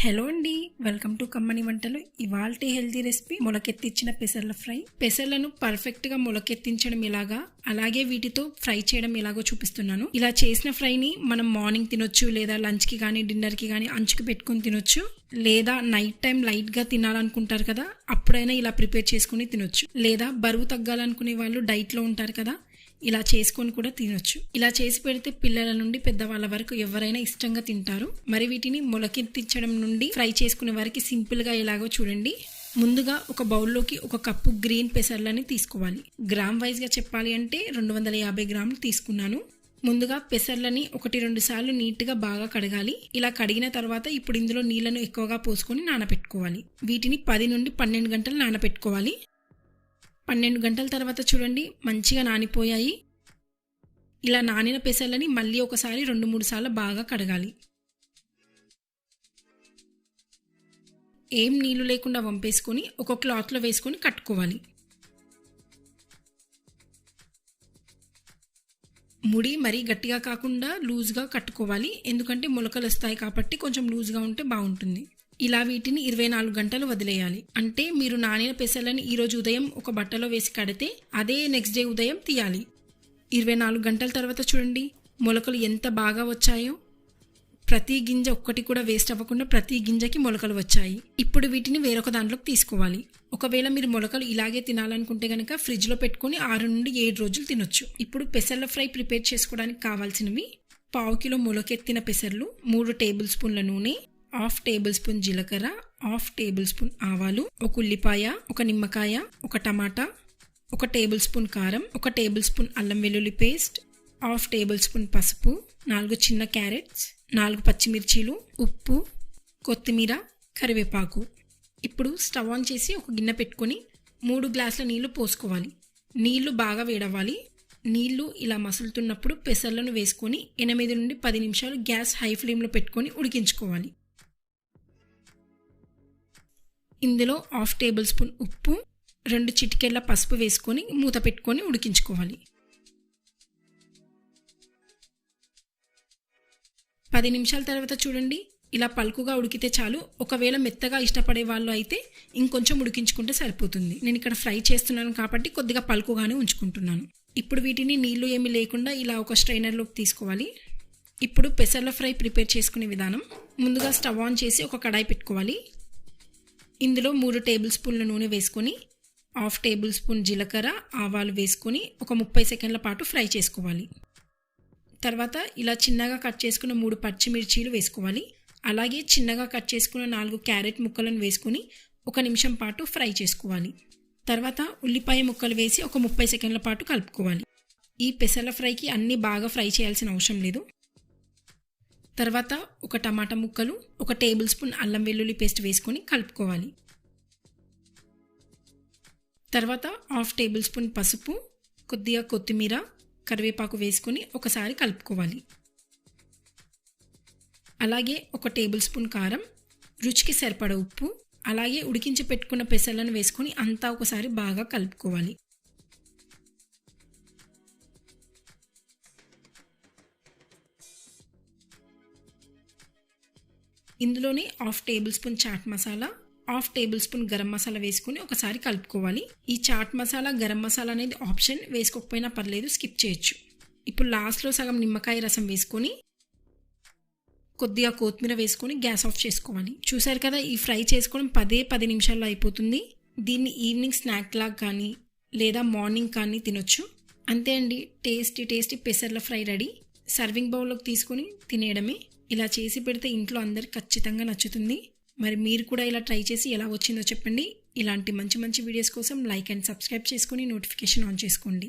Hello అండి. Welcome to కమ్మని వంటలు ఇవాల్టి హెల్తీ రెసిపీ మొలకెత్తించిన పెసర్ల ఫ్రై. పెసర్లను పర్ఫెక్ట్గా మొలకెత్తించడం ఎలాగా? అలాగే వీటితో ఫ్రై చేయడం ఎలాగో చూపిస్తున్నాను. ఇలా చేసిన ఫ్రైని మనం మార్నింగ్ తినొచ్చు లేదా లంచ్కి కానీ డిన్నర్కి కానీ అంచుకు పెట్టుకొని తినొచ్చు. లేదా నైట్ టైం లైట్గా తినాలనుకుంటారు కదా అప్పుడైనా ఇలా ప్రిపేర్ చేసుకుని తినొచ్చు. లేదా బరువు తగ్గాలనుకునే వాళ్ళు డైట్లో ఉంటారు కదా ఇలా చేసుకొని కూడా తినొచ్చు. ఇలా చేసి పెడితే పిల్లల నుండి పెద్దవాళ్ళ వరకు ఎవరైనా ఇష్టంగా తింటారు. మరి వీటిని మొలకెత్తించడం నుండి ఫ్రై చేసుకునే వారికి సింపుల్గా ఎలాగో చూడండి. ముందుగా ఒక బౌల్లోకి ఒక కప్పు గ్రీన్ పెసర్లని తీసుకోవాలి. గ్రామ్ వైజ్గా చెప్పాలి అంటే రెండు వందల యాభై గ్రాములు తీసుకున్నాను. ముందుగా పెసర్లని ఒకటి రెండు సార్లు నీట్గా బాగా కడగాలి. ఇలా కడిగిన తర్వాత ఇప్పుడు ఇందులో నీళ్ళను ఎక్కువగా పోసుకొని నానబెట్టుకోవాలి వీటిని పది నుండి పన్నెండు గంటలు నానబెట్టుకోవాలి పన్నెండు గంటల తర్వాత చూడండి మంచిగా నానిపోయాయి. ఇలా నానిన పెసర్లని మళ్ళీ ఒకసారి రెండు మూడు సార్లు బాగా కడగాలి. ఏం నీళ్ళు లేకుండా వంపేసుకొని ఒక క్లాత్లో వేసుకొని కట్టుకోవాలి. ముడి మరీ గట్టిగా కాకుండా లూజ్గా కట్టుకోవాలి. ఎందుకంటే మొలకలు వస్తాయి కాబట్టి కొంచెం లూజ్గా ఉంటే బాగుంటుంది. ఇలా వీటిని ఇరవై నాలుగు గంటలు వదిలేయాలి. అంటే మీరు నానిన పెసర్లని ఈరోజు ఉదయం ఒక బట్టలో వేసి కడితే అదే నెక్స్ట్ డే ఉదయం తీయాలి. ఇరవై నాలుగు గంటల తర్వాత చూడండి మొలకలు ఎంత బాగా వచ్చాయో. ప్రతి గింజ ఒక్కటి కూడా వేస్ట్ అవ్వకుండా ప్రతి గింజకి మొలకలు వచ్చాయి. ఇప్పుడు వీటిని వేరొక దాంట్లోకి తీసుకోవాలి. ఒకవేళ మీరు మొలకలు ఇలాగే తినాలనుకుంటే కనుక ఫ్రిడ్జ్లో పెట్టుకొని ఆరు నుండి ఏడు రోజులు తినొచ్చు. ఇప్పుడు పెసర్ల ఫ్రై ప్రిపేర్ చేసుకోవడానికి కావాల్సినవి పావు కిలో మొలకెత్తిన పెసర్లు మూడు టేబుల్ స్పూన్ల నూనె హాఫ్ టేబుల్ స్పూన్ జీలకర్ర హాఫ్ టేబుల్ స్పూన్ ఆవాలు ఒక ఉల్లిపాయ ఒక నిమ్మకాయ ఒక టమాటా ఒక టేబుల్ స్పూన్ కారం ఒక టేబుల్ స్పూన్ అల్లం వెల్లుల్లి పేస్ట్ హాఫ్ టేబుల్ స్పూన్ పసుపు నాలుగు చిన్న క్యారెట్స్ నాలుగు పచ్చిమిర్చీలు ఉప్పు కొత్తిమీర కరివేపాకు. ఇప్పుడు స్టవ్ ఆన్ చేసి ఒక గిన్నె పెట్టుకొని మూడు గ్లాసుల నీళ్ళు పోసుకోవాలి. నీళ్ళు బాగా వేడవ్వాలి. నీళ్ళు ఇలా మసులుతున్నప్పుడు పెసర్లను వేసుకొని ఎనిమిది నుండి పది నిమిషాలు గ్యాస్ హై ఫ్లేమ్లో పెట్టుకొని ఉడికించుకోవాలి. ఇందులో హాఫ్ టేబుల్ స్పూన్ ఉప్పు రెండు చిటికెళ్ళ పసుపు వేసుకొని మూత పెట్టుకొని ఉడికించుకోవాలి. పది నిమిషాల తర్వాత చూడండి ఇలా పలుకుగా ఉడికితే చాలు. ఒకవేళ మెత్తగా ఇష్టపడే వాళ్ళు అయితే ఇంకొంచెం ఉడికించుకుంటే సరిపోతుంది. నేను ఇక్కడ ఫ్రై చేస్తున్నాను కాబట్టి కొద్దిగా పలుకుగానే ఉంచుకుంటున్నాను. ఇప్పుడు వీటిని నీళ్ళు ఏమీ లేకుండా ఇలా ఒక స్ట్రైనర్లోకి తీసుకోవాలి. ఇప్పుడు పెసర్ల ఫ్రై ప్రిపేర్ చేసుకునే విధానం. ముందుగా స్టవ్ ఆన్ చేసి ఒక కడాయి పెట్టుకోవాలి. ఇందులో మూడు టేబుల్ స్పూన్ల నూనె వేసుకొని హాఫ్ టేబుల్ స్పూన్ జీలకర్ర ఆవాలు వేసుకొని ఒక ముప్పై సెకండ్ల పాటు ఫ్రై చేసుకోవాలి. తర్వాత ఇలా చిన్నగా కట్ చేసుకున్న మూడు పచ్చిమిర్చీలు వేసుకోవాలి. అలాగే చిన్నగా కట్ చేసుకున్న నాలుగు క్యారెట్ ముక్కలను వేసుకొని ఒక నిమిషం పాటు ఫ్రై చేసుకోవాలి. తర్వాత ఉల్లిపాయ ముక్కలు వేసి ఒక ముప్పై సెకండ్ల పాటు కలుపుకోవాలి. ఈ పెసల ఫ్రైకి అన్నీ బాగా ఫ్రై చేయాల్సిన అవసరం లేదు. తర్వాత ఒక టమాటా ముక్కలు ఒక టేబుల్ స్పూన్ అల్లం వెల్లుల్లి పేస్ట్ వేసుకొని కలుపుకోవాలి. తర్వాత హాఫ్ టేబుల్ స్పూన్ పసుపు కొద్దిగా కొత్తిమీర కరివేపాకు వేసుకొని ఒకసారి కలుపుకోవాలి. అలాగే ఒక టేబుల్ స్పూన్ కారం రుచికి సరిపడ ఉప్పు అలాగే ఉడికించి పెట్టుకున్న పెసలను వేసుకొని అంతా ఒకసారి బాగా కలుపుకోవాలి. ఇందులోనే half table spoon chaat masala half table spoon garam masala వేసుకొని ఒకసారి కలుపుకోవాలి. ఈ చాట్ మసాలా గరం మసాలా అనేది ఆప్షన్ వేసుకోకపోయినా పర్లేదు స్కిప్ చేయొచ్చు. ఇప్పుడు లాస్ట్లో సగం నిమ్మకాయ రసం వేసుకొని కొద్దిగా కొత్తిమీర వేసుకొని గ్యాస్ ఆఫ్ చేసుకోవాలి. చూసారు కదా ఈ ఫ్రై చేసుకోవడం పదే పది నిమిషాల్లో అయిపోతుంది. దీన్ని ఈవినింగ్ స్నాక్ లాగా కానీ లేదా మార్నింగ్ కానీ తినొచ్చు. అంతే అండి టేస్టీ టేస్టీ పెసర్ల ఫ్రై రెడీ. సర్వింగ్ బౌల్లోకి తీసుకొని తినేయడమే. ఇలా చేసి పెడితే ఇంట్లో అందరికి ఖచ్చితంగా నచ్చుతుంది. మరి మీరు కూడా ఇలా ట్రై చేసి ఎలా వచ్చిందో చెప్పండి. ఇలాంటి మంచి మంచి వీడియోస్ కోసం లైక్ అండ్ సబ్స్క్రైబ్ చేసుకొని నోటిఫికేషన్ ఆన్ చేసుకోండి.